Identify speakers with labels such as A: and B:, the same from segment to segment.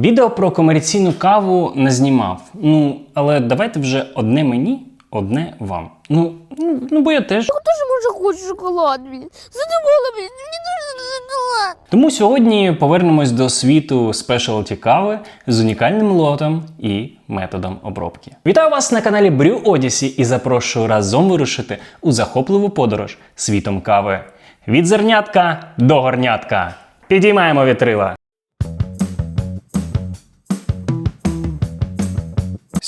A: Відео про комерційну каву не знімав. Ну, але давайте вже одне мені, одне вам. Ну, ну, ну бо я теж.
B: Хто ж може хоче шоколад? Задумала, блін, мені дуже шоколад.
A: Тому сьогодні повернемось до світу спешалті кави з унікальним лотом і методом обробки. Вітаю вас на каналі Brew Odyssey і запрошую разом вирушити у захопливу подорож світом кави. Від зернятка до горнятка. Підіймаємо вітрила.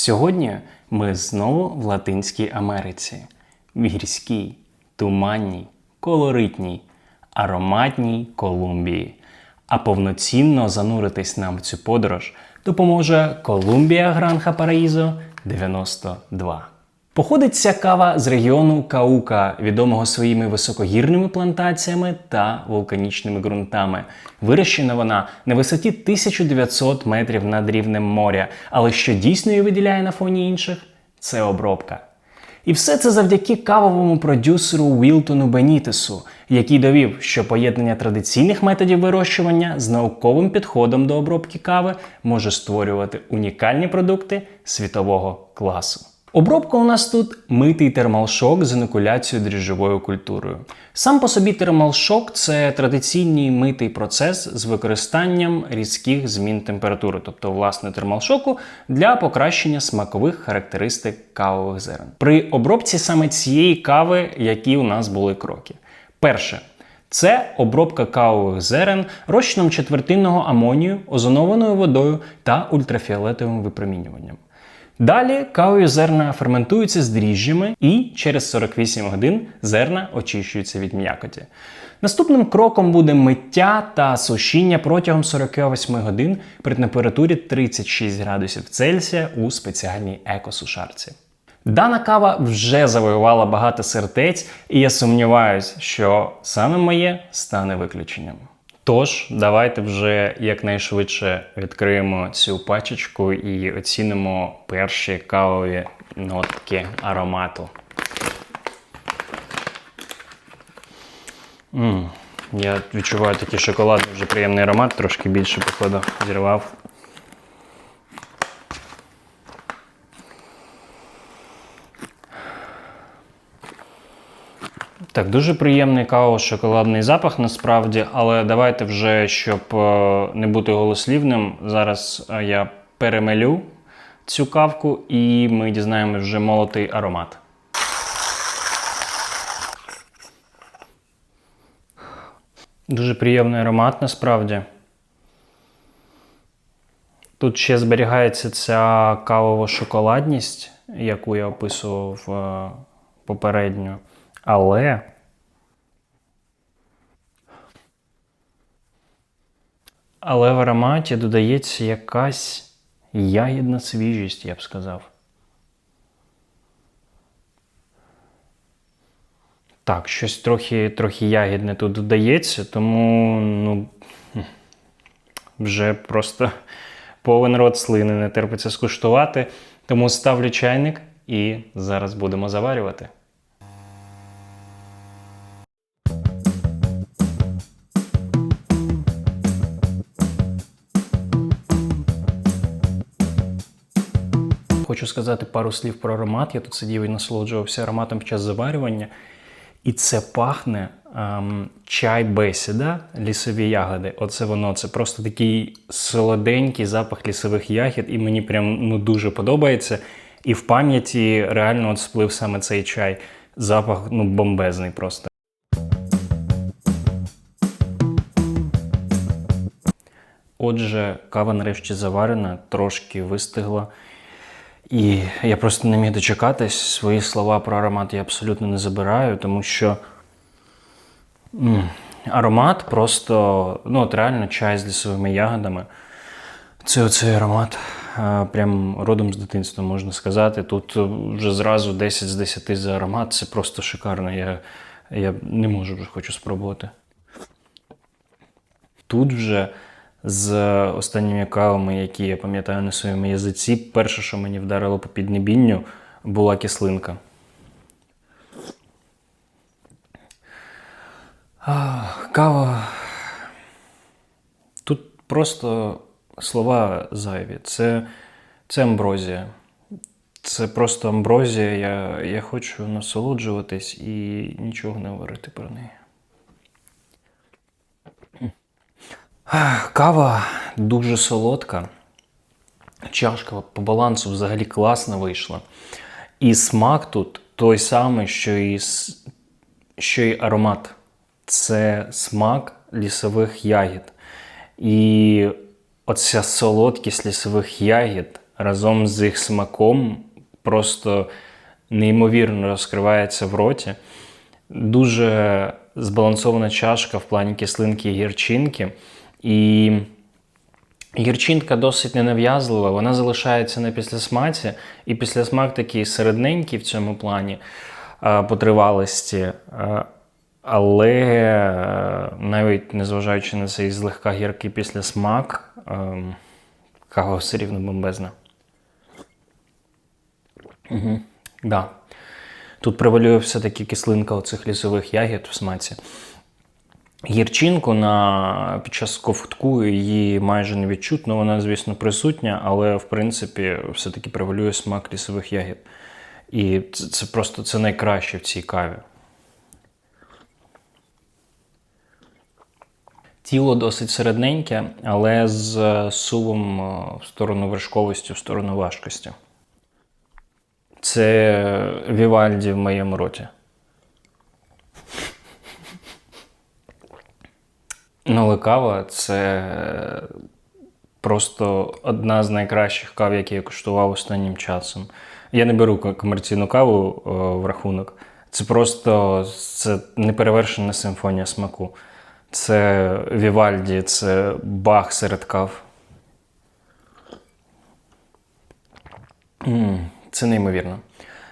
A: Сьогодні ми знову в Латинській Америці. В гірській, туманній, колоритній, ароматній Колумбії. А повноцінно зануритись нам в цю подорож допоможе Колумбія Гранха Параїзо 92. Походить ця кава з регіону Каука, відомого своїми високогірними плантаціями та вулканічними ґрунтами. Вирощена вона на висоті 1900 метрів над рівнем моря, але що дійсно її виділяє на фоні інших це обробка. І все це завдяки кавовому продюсеру Вілтону Бенітесу, який довів, що поєднання традиційних методів вирощування з науковим підходом до обробки кави може створювати унікальні продукти світового класу. Обробка у нас тут митий термалшок з інокуляцією дріжджовою культурою. Сам по собі термалшок це традиційний митий процес з використанням різких змін температури, тобто власне термалшоку для покращення смакових характеристик кавових зерен. При обробці саме цієї кави, які у нас були кроки. Перше. Це обробка кавових зерен розчином четвертинного амонію, озонованою водою та ультрафіолетовим випромінюванням. Далі кавові зерна ферментуються з дріжджами і через 48 годин зерна очищуються від м'якоті. Наступним кроком буде миття та сушіння протягом 48 годин при температурі 36 градусів Цельсія у спеціальній екосушарці. Дана кава вже завоювала багато сердець, і я сумніваюсь, що саме моє стане виключенням. Тож, давайте вже якнайшвидше відкриємо цю пачечку і оцінимо перші кавові нотки аромату. м я відчуваю такий шоколадний вже приємний аромат, трошки більше, походу, зірвав. Так, дуже приємний каво-шоколадний запах насправді, але давайте вже, щоб е, не бути голослівним, зараз е, я перемелю цю кавку і ми дізнаємось вже молотий аромат. Дуже приємний аромат насправді. Тут ще зберігається ця кавово-шоколадність, яку я описував е, попередньо. Але Але в ароматі додається якась ягідна свіжість, я б сказав. Так, щось трохи трохи ягідне тут додається, тому ну, вже просто повен рот слини не терпиться скуштувати. Тому ставлю чайник і зараз будемо заварювати. Хочу сказати пару слів про аромат. Я тут сидів і насолоджувався ароматом під час заварювання. І це пахне ем, чай бесіда, лісові ягоди. Оце воно. Це просто такий солоденький запах лісових ягід, і мені прям ну, дуже подобається. І в пам'яті реально от сплив саме цей чай. Запах ну, бомбезний просто. Отже, кава нарешті заварена, трошки вистигла. І я просто не міг дочекатись. Свої слова про аромат я абсолютно не забираю, тому що аромат просто, ну от реально чай з лісовими ягодами. Це оцей аромат. Прям родом з дитинства можна сказати. Тут вже зразу 10 з 10 за аромат. Це просто шикарно. Я, я не можу вже хочу спробувати. Тут вже з останніми кавами, які я пам'ятаю на своєму язиці, перше, що мені вдарило по піднебінню, була кислинка. Кава. Тут просто слова зайві. Це, це амброзія. Це просто амброзія. Я, я хочу насолоджуватись і нічого не говорити про неї. Кава дуже солодка. Чашка по балансу взагалі класно вийшла. І смак тут той самий, що і, що і аромат. Це смак лісових ягід. І оця солодкість лісових ягід разом з їх смаком просто неймовірно розкривається в роті. Дуже збалансована чашка в плані кислинки і гірчинки. І Гірчинка досить ненав'язлива, вона залишається на післясмаці, і післясмак такий середненький в цьому плані е, по тривалості. Е, Але е, навіть незважаючи на цей злегка гіркий післясмак, кава все рівно бомбезна. Угу. Да. Тут превалює все-таки кислинка оцих лісових ягід в смаці. Гірчинку на під час ковтку її майже не відчутно. Вона, звісно, присутня, але в принципі все-таки превалює смак лісових ягід. І це, це просто це найкраще в цій каві. Тіло досить середненьке, але з е, сувом е, в сторону вершковості, в сторону важкості. Це Вівальді в моєму роті. Ну, кава це просто одна з найкращих кав, які я куштував останнім часом. Я не беру комерційну каву о, в рахунок. Це просто це неперевершена симфонія смаку. Це Вівальді, це бах серед кав. Це неймовірно.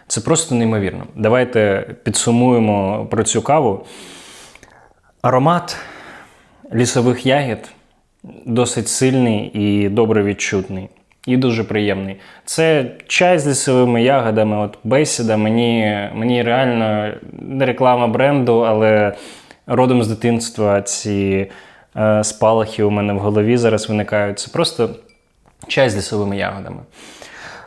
A: Це просто неймовірно. Давайте підсумуємо про цю каву. Аромат лісових ягід досить сильний і добре відчутний. І дуже приємний. Це чай з лісовими ягодами. От бесіда. Мені, мені реально не реклама бренду, але родом з дитинства ці е, спалахи у мене в голові зараз виникають. Це просто чай з лісовими ягодами.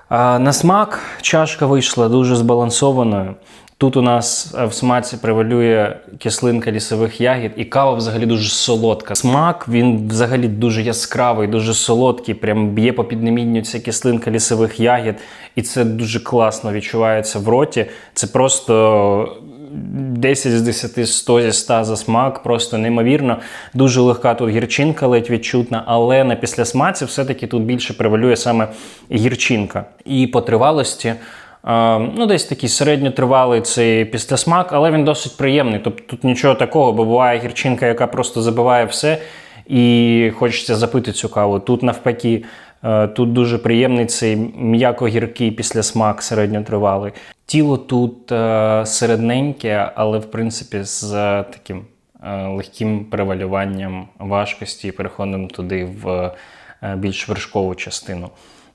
A: А, На смак чашка вийшла дуже збалансованою. Тут у нас е, в смаці превалює кислинка лісових ягід, і кава взагалі дуже солодка. Смак він взагалі дуже яскравий, дуже солодкий. Прям б'є по піднемінню ця кислинка лісових ягід, і це дуже класно відчувається в роті. Це просто 10 з 10, 100 зі 100 за смак, просто неймовірно. Дуже легка тут гірчинка ледь відчутна, але на післясмаці все-таки тут більше превалює саме гірчинка. І по тривалості. Ну, десь такий середньотривалий цей післясмак, але він досить приємний. Тобто тут нічого такого, бо буває гірчинка, яка просто забиває все, і хочеться запити цю каву. Тут навпаки, е, тут дуже приємний цей м'яко-гіркий післясмак середньотривалий. Тіло тут е, середненьке, але в принципі з е, таким легким перевалюванням важкості і переходом туди в більш вершкову частину.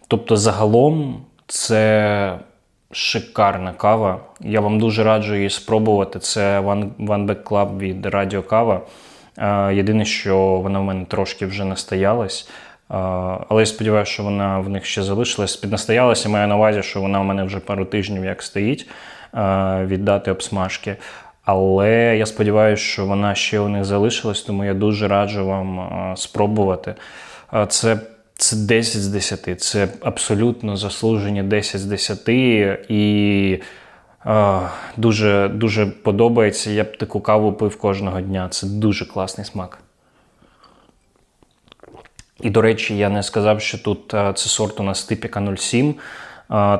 A: Тобто, загалом це шикарна кава. Я вам дуже раджу її спробувати. Це One, One Back Club від Радіо Кава. Е, Єдине, що вона в мене трошки вже настоялась. Е, Але я сподіваюся, що вона в них ще залишилась. Піднастоялася, маю на увазі, що вона в мене вже пару тижнів як стоїть е, від дати обсмажки. Але я сподіваюся, що вона ще у них залишилась, тому я дуже раджу вам спробувати. Це, це 10 з 10, це абсолютно заслужені 10 з 10. І е, дуже, дуже подобається. Я б таку каву пив кожного дня. Це дуже класний смак. І, до речі, я не сказав, що тут е, це сорт у нас типіка 07. е,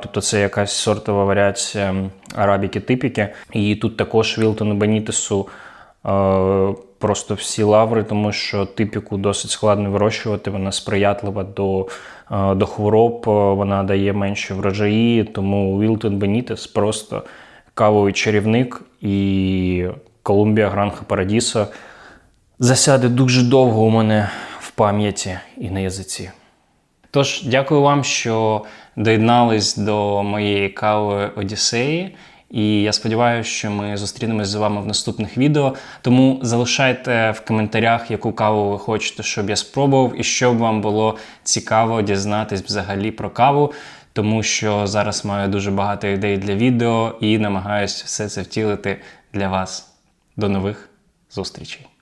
A: Тобто це якась сортова варіація арабіки типіки. І тут також Вілтону Бенітесу е, просто всі лаври, тому що типіку досить складно вирощувати. Вона сприятлива до, е, до хвороб, е, вона дає менші врожаї. Тому Вілтон Бенітес просто кавовий чарівник і Колумбія Гранха Парадісо засяде дуже довго у мене в пам'яті і на язиці. Тож, дякую вам, що доєднались до моєї кави Одіссеї. І я сподіваюся, що ми зустрінемось з вами в наступних відео. Тому залишайте в коментарях, яку каву ви хочете, щоб я спробував, і щоб вам було цікаво дізнатись взагалі про каву, тому що зараз маю дуже багато ідей для відео і намагаюся все це втілити для вас. До нових зустрічей!